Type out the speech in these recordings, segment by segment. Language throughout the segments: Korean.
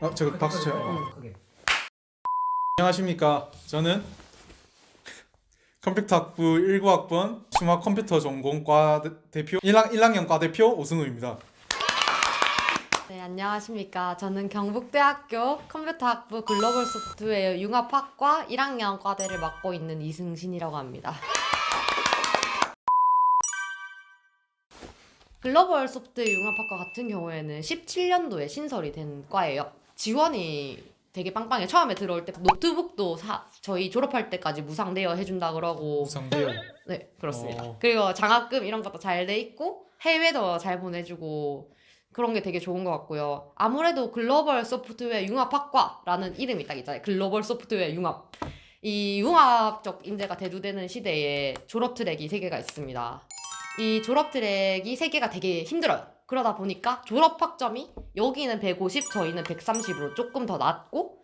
어, 제가 박수 쳐요. 어. 안녕하십니까. 저는 컴퓨터 학부 19학번 심화 컴퓨터 전공과 대 표 1학, 1학년 과 대표 오승우입니다. 네, 안녕하십니까. 저는 경북대학교 컴퓨터학부 글로벌 소프트웨어 융합학과 1학년 과대를 맡고 있는 이승신이라고 합니다. 글로벌 소프트웨어 융합학과 같은 경우에는 17년도에 신설이 된 과예요. 지원이 되게 빵빵해. 처음에 들어올 때 노트북도 사, 저희 졸업할 때까지 무상 대여 해준다 그러고 우상대요. 네, 그렇습니다. 어. 그리고 장학금 이런 것도 잘 돼 있고 해외도 잘 보내주고 그런 게 되게 좋은 것 같고요. 아무래도 글로벌 소프트웨어 융합학과라는 이름이 딱 있잖아요. 글로벌 소프트웨어 융합. 이 융합적 인재가 대두되는 시대에 졸업 트랙이 세 개가 있습니다. 이 졸업 트랙이 세 개가 되게 힘들어요. 그러다 보니까 졸업 학점이 여기는 150, 저희는 130으로 조금 더 낮고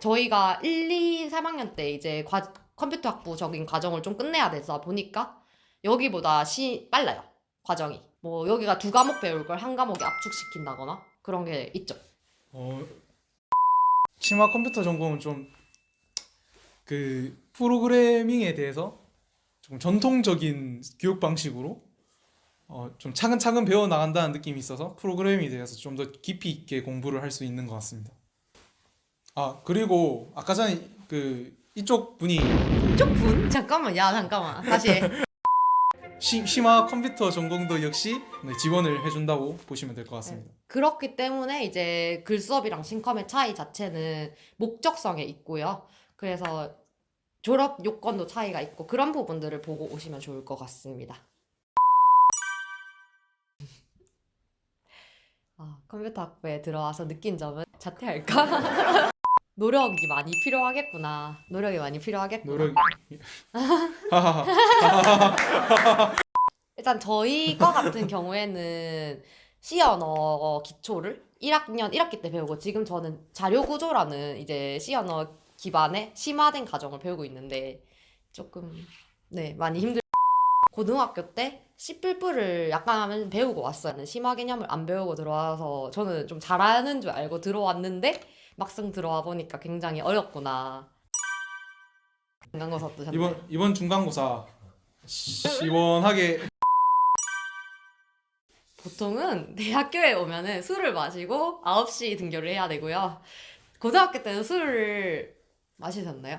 저희가 1, 2, 3학년 때 이제 과- 컴퓨터 학부적인 과정을 좀 끝내야 돼서 보니까 여기보다 시 빨라요 과정이 뭐 여기가 두 과목 배울 걸 한 과목에 압축시킨다거나 그런 게 있죠 어, 심화 컴퓨터 전공은 좀 그 프로그래밍에 대해서 좀 전통적인 교육 방식으로 어, 좀 차근차근 배워 나간다는 느낌이 있어서 프로그래밍에 대해서 좀 더 깊이 있게 공부를 할 수 있는 것 같습니다. 아 그리고 아까 전에 그 이쪽 분이 쪽 분? 잠깐만 야 잠깐만 다시 해. 시, 심화 컴퓨터 전공도 역시 네, 지원을 해준다고 보시면 될 것 같습니다. 그렇기 때문에 이제 글수업이랑 신컴의 차이 자체는 목적성에 있고요 그래서 졸업 요건도 차이가 있고 그런 부분들을 보고 오시면 좋을 것 같습니다 아, 컴퓨터 학부에 들어와서 느낀 점은 자퇴할까? 노력이 많이 필요하겠구나. 노력이 많이 필요하겠구나. 노력. 일단 저희 과 같은 경우에는 C 언어 기초를 1학년 1학기 때 배우고 지금 저는 자료 구조라는 이제 C 언어 기반의 심화된 과정을 배우고 있는데 조금 네 많이 힘들. 고등학교 때 C++를 약간 배우고 왔어요. 심화 개념을 안 배우고 들어와서 저는 좀 잘하는 줄 알고 들어왔는데 막상 들어와 보니까 굉장히 어렵구나. 중간고사 어떠셨나요? 이번 이번 중간고사 시원하게 보통은 대학교에 오면은 술을 마시고 9시 등교를 해야 되고요. 고등학교 때는 술을 마시셨나요?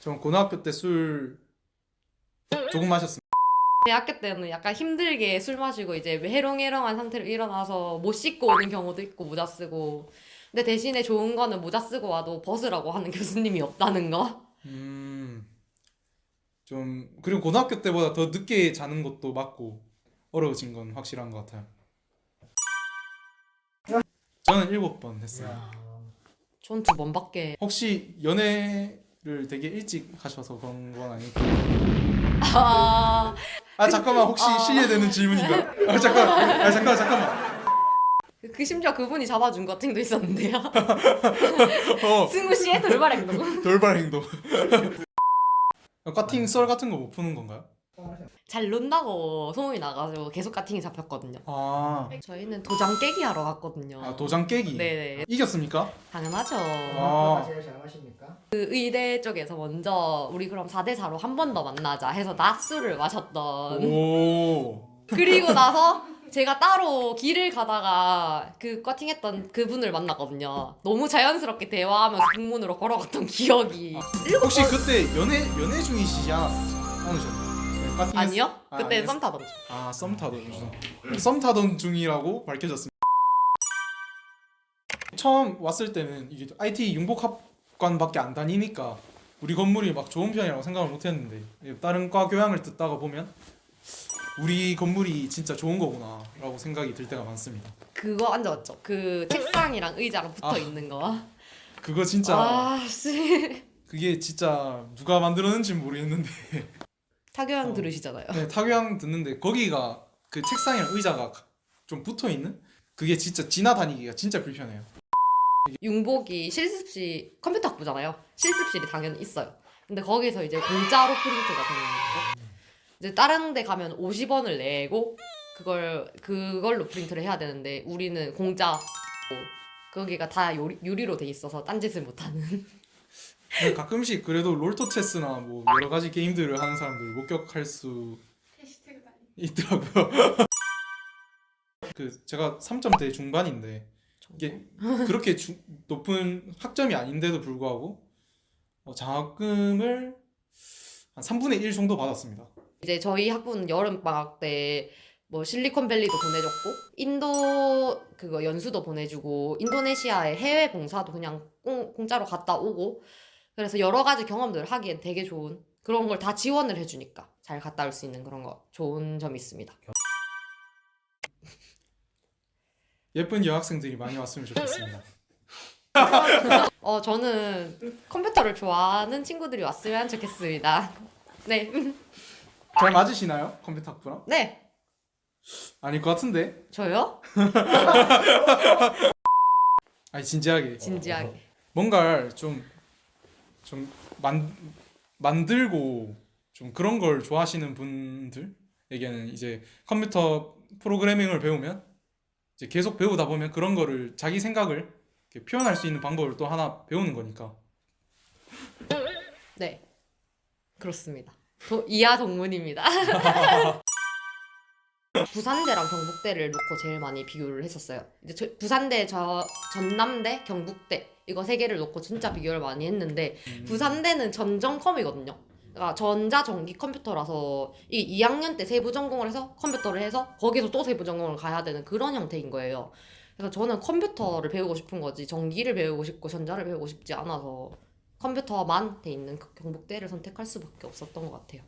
전 고등학교 때 술 조금 마셨습니다. 대학교 때는 약간 힘들게 술 마시고 이제 해롱해롱한 상태로 일어나서 못 씻고 오는 경우도 있고 모자 쓰고 근데 대신에 좋은 거는 모자 쓰고 와도 벗으라고 하는 교수님이 없다는 거. 음. 좀 그리고 고등학교 때보다 더 늦게 자는 것도 맞고 어려워진 건 확실한 것 같아요. 저는 일곱 번 했어요. 전 두 번밖에 혹시 연애를 되게 일찍 하셔서 그런 건 아닐까? 아아 잠깐만 혹시 아. 실례되는 질문인가? 아 잠깐, 아 잠깐 잠깐만. 그 심지어 그분이 잡아준 커팅도 있었는데요. 어 승우 씨의 돌발 행동. 돌발 행동. 커팅 썰 같은 거 못 푸는 건가요? 잘 논다고 소문이 나가지고 계속 카팅이 잡혔거든요. 아, 저희는 도장 깨기 하러 갔거든요. 아 도장 깨기. 네네. 이겼습니까? 당연하죠. 아. 제일 잘하십니까? 그 의대 쪽에서 먼저 우리 그럼 4대 4로 한 번 더 만나자 해서 낮술을 마셨던. 오. 그리고 나서 제가 따로 길을 가다가 그 커팅했던 그분을 만났거든요. 너무 자연스럽게 대화하면서 북문으로 걸어갔던 기억이. 혹시 그때 연애 연애 중이시지 않았 않으셨나요? 커팅했- 아니요? 아, 그때 아니었- 썸 타던 중. 아, 썸 타던 중. 썸 타던 중이라고 밝혀졌습니다. 처음 왔을 때는 이게 IT 융복학관밖에 안 다니니까 우리 건물이 막 좋은 편이라고 생각을 못 했는데 다른 과 교양을 듣다가 보면 우리 건물이 진짜 좋은 거구나라고 생각이 들 때가 많습니다. 그거 앉아봤죠? 그 책상이랑 의자랑 붙어 아. 있는 거. 그거 진짜 아, 씨. 그게 진짜 누가 만들었는지 모르겠는데 타교양 어. 들으시잖아요. 네, 타교양 듣는데 거기가 그 책상이랑 의자가 좀 붙어 있는 그게 진짜 지나다니기가 진짜 불편해요. 융복이 실습실 컴퓨터 학부잖아요. 실습실이 당연히 있어요. 근데 거기서 이제 공짜로 프린트가 되는 거고 이제 다른 데 가면 50원을 내고 그걸 그걸로 프린트를 해야 되는데 우리는 공짜 거기가 다 유리, 유리로 돼 있어서 딴짓을 못하는 근데 가끔씩 그래도 롤토 체스나 뭐 여러 가지 게임들을 하는 사람들 목격할 수 해시태그 달리. 있더라고요. 그 제가 3점대 중반인데 이게 그렇게 주, 높은 학점이 아닌데도 불구하고 어, 장학금을 한 3분의 1 정도 받았습니다. 이제 저희 학부는 여름 방학 때 뭐 실리콘밸리도 보내줬고 인도 그거 연수도 보내주고 인도네시아에 해외 봉사도 그냥 공, 공짜로 갔다 오고 그래서 여러 가지 경험들을 하기엔 되게 좋은 그런 걸 다 지원을 해주니까 잘 갔다 올 수 있는 그런 거 좋은 점이 있습니다. 예쁜 여학생들이 많이 왔으면 좋겠습니다. 어 저는 컴퓨터를 좋아하는 친구들이 왔으면 좋겠습니다. 네, 잘 맞으시나요? 컴퓨터 학부랑? 네 아닐 것 같은데. 저요 아니 진지하게 진지하게 뭔가를 좀 좀 만 만들고 좀 그런 걸 좋아하시는 분들에게는 이제 컴퓨터 프로그래밍을 배우면 이제 계속 배우다 보면 그런 거를 자기 생각을 표현할 수 있는 방법을 또 하나 배우는 거니까 네 그렇습니다. 도, 이하 동문입니다. 부산대랑 경북대를 놓고 제일 많이 비교를 했었어요. 이제 저- 부산대, 저 전남대, 경북대 이거 세 개를 놓고 진짜 비교를 많이 했는데 부산대는 전전컴이거든요. 그러니까 전자 전기 컴퓨터라서 이 2학년 때 세부 전공을 해서 컴퓨터를 해서 거기서 또 세부 전공을 가야 되는 그런 형태인 거예요. 그래서 저는 컴퓨터를 배우고 싶은 거지 전기를 배우고 싶고 전자를 배우고 싶지 않아서 컴퓨터만 돼 있는 그 경북대를 선택할 수밖에 없었던 것 같아요.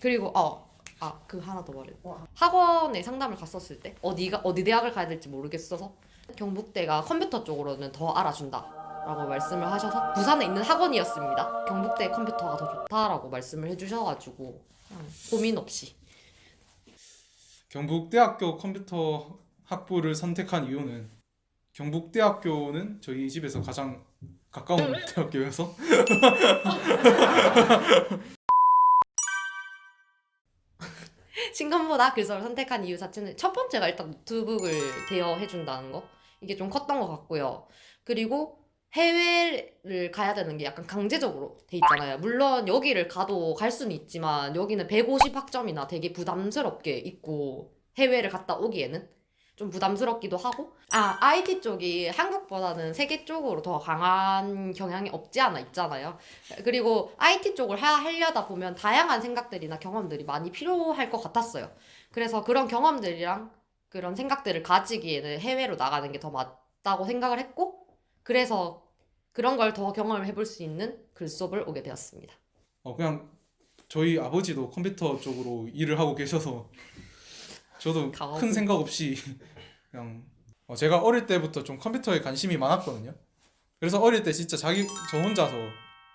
그리고 어. 아, 그 하나 더 말해. 학원에 상담을 갔었을 때 어디가 어디 대학을 가야 될지 모르겠어서 경북대가 컴퓨터 쪽으로는 더 알아준다 라고 말씀을 하셔서 부산에 있는 학원이었습니다. 경북대 컴퓨터가 더 좋다라고 말씀을 해주셔가지고 그냥 고민 없이. 경북대학교 컴퓨터 학부를 선택한 이유는 경북대학교는 저희 집에서 가장 가까운 대학교여서. 신검보다 글서를 선택한 이유 자체는 첫 번째가 일단 노트북을 대여해 준다는 거 이게 좀 컸던 것 같고요. 그리고 해외를 가야 되는 게 약간 강제적으로 돼 있잖아요. 물론 여기를 가도 갈 수는 있지만 여기는 150 학점이나 되게 부담스럽게 있고 해외를 갔다 오기에는 좀 부담스럽기도 하고 아 IT 쪽이 한국보다는 세계 쪽으로 더 강한 경향이 없지 않아 있잖아요. 그리고 IT 쪽을 하, 하려다 보면 다양한 생각들이나 경험들이 많이 필요할 것 같았어요. 그래서 그런 경험들이랑 그런 생각들을 가지기에는 해외로 나가는 게 더 맞다고 생각을 했고 그래서 그런 걸 더 경험을 해볼 수 있는 글 수업을 오게 되었습니다. 어, 그냥 저희 아버지도 컴퓨터 쪽으로 일을 하고 계셔서 저도 가오고. 큰 생각 없이 그냥 어, 제가 어릴 때부터 좀 컴퓨터에 관심이 많았거든요. 그래서 어릴 때 진짜 자기 저 혼자서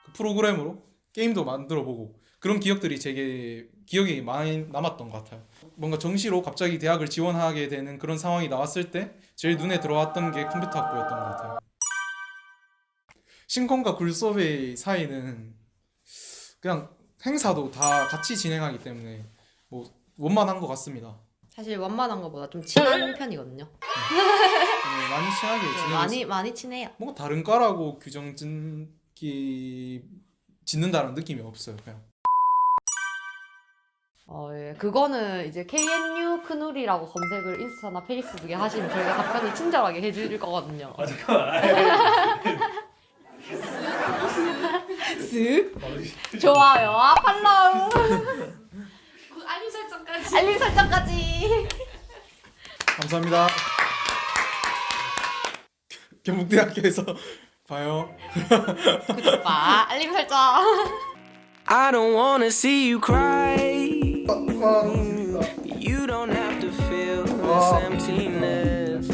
그 프로그램으로 게임도 만들어 보고 그런 기억들이 제게 기억이 많이 남았던 것 같아요. 뭔가 정시로 갑자기 대학을 지원하게 되는 그런 상황이 나왔을 때 제일 눈에 들어왔던 게 컴퓨터 학부였던 것 같아요. 신컴과 굴수업의 사이는 그냥 행사도 다 같이 진행하기 때문에 뭐 원만한 것 같습니다. 사실 원만한 것보다 좀 친한 편이거든요. 네, 많이 친하게 지내고 많이 많이 친해요. 뭔가 다른 과라고 규정 짓기 짓는다는 느낌이 없어요. 그냥 어, 예. 그거는 이제 KNU 크누리라고 검색을 인스타나 페이스북에 하시면 저희가 답변을 친절하게 해드릴 거거든요. 아 잠깐만. 쓱 좋아요와 팔로우 그 알림 설정까지. 알림 설정까지. 감사합니다. 경북대학교에서 봐요. 구독과 알림 설정. I don't wanna see you cry. You don't have to feel this emptiness.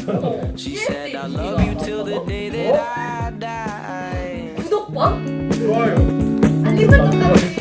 She said, I love you till the day that I die. 구독과 좋아요. 알림 설정까지.